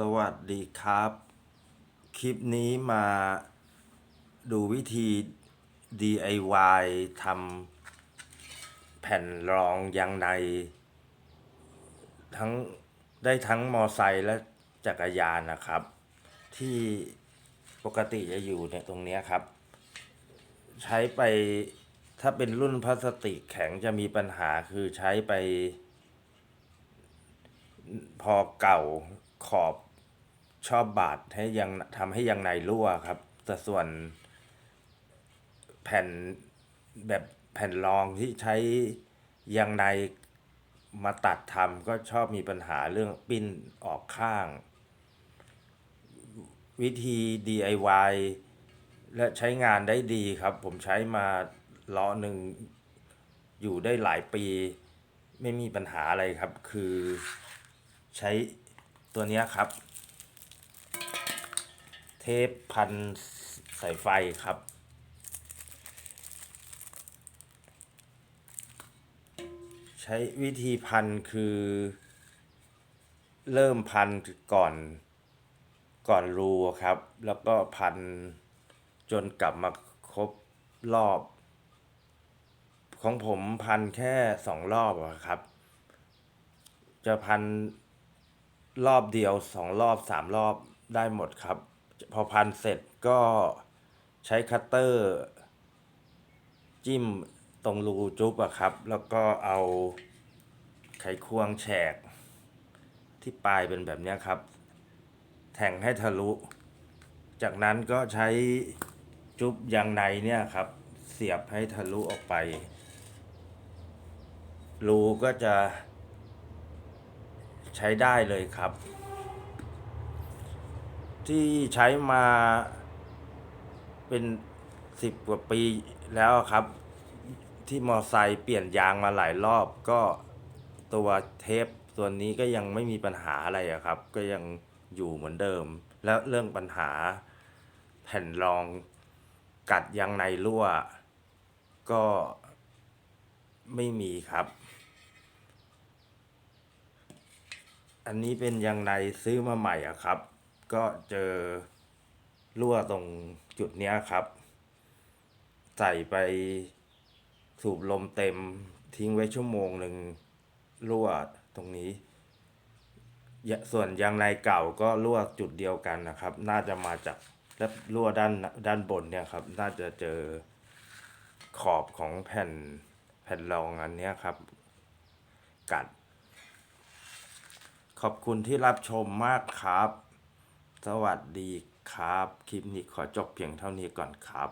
สวัสดีครับ คลิปนี้มาดูวิธี DIY ทำแผ่นรองยางใน ทั้งได้ทั้งมอไซค์และจักรยานนะครับ ที่ปกติจะอยู่เนี่ยตรงนี้ครับ ใช้ไปถ้าเป็นรุ่นพลาสติกแข็งจะมีปัญหาคือใช้ไปพอเก่าขอบ ชอบบาดให้ยังทำให้ยางในรั่วครับ แต่ส่วนแผ่นแบบแผ่นรองที่ใช้ยางในมาตัดทำก็ชอบมีปัญหาเรื่องปิ้นออกข้าง วิธี DIY และใช้งานได้ดีครับ ผมใช้มาล้อหนึ่งอยู่ได้หลายปี ไม่มีปัญหาอะไรครับ คือใช้ตัวนี้ครับ ทปพันสายไฟครับ ใช้วิธีพันคือ เริ่มพันก่อนก่อนรูครับ แล้วก็พันจนกลับมาครบรอบ ของผมพันแค่สองรอบครับ จะพันรอบเดียวสองรอบสามรอบได้หมดครับ พอพันเสร็จก็ใช้คัตเตอร์ จิ้มตรงรูจุ๊บอะครับ แล้วก็เอาไขควงแฉก ที่ปลายเป็นแบบนี้ครับ แทงให้ทะลุ จากนั้นก็ใช้จุ๊บยางในเนี่ยครับ เสียบให้ทะลุออกไป รูก็จะใช้ได้เลยครับ ที่ใช้มาเป็นสิบกว่าปีแล้วครับ ที่มอไซค์เปลี่ยนยางมาหลายรอบก็ตัวเทปตัวนี้ก็ยังไม่มีปัญหาอะไระครับ ก็ยังอยู่เหมือนเดิม แล้วเรื่องปัญหาแผ่นรองกัดยางในรั่ว ก็ไม่มีครับ อันนี้เป็นยางในซื้อมาใหม่อะครับ ก็เจอรั่วตรงจุดเนี้ยครับ ใส่ไปสูบลมเต็มทิ้งไว้ชั่วโมงหนึ่งรั่วตรงนี้ ส่วนยางในเก่าก็รั่วจุดเดียวกันนะครับ น่าจะมาจากและรั่วด้านด้านบนเนี่ยครับ น่าจะเจอขอบของแผ่นแผ่นรองอันนี้ครับ กัด ขอบคุณที่รับชมมากครับ สวัสดีครับ คลิปนี้ขอจบเพียงเท่านี้ก่อนครับ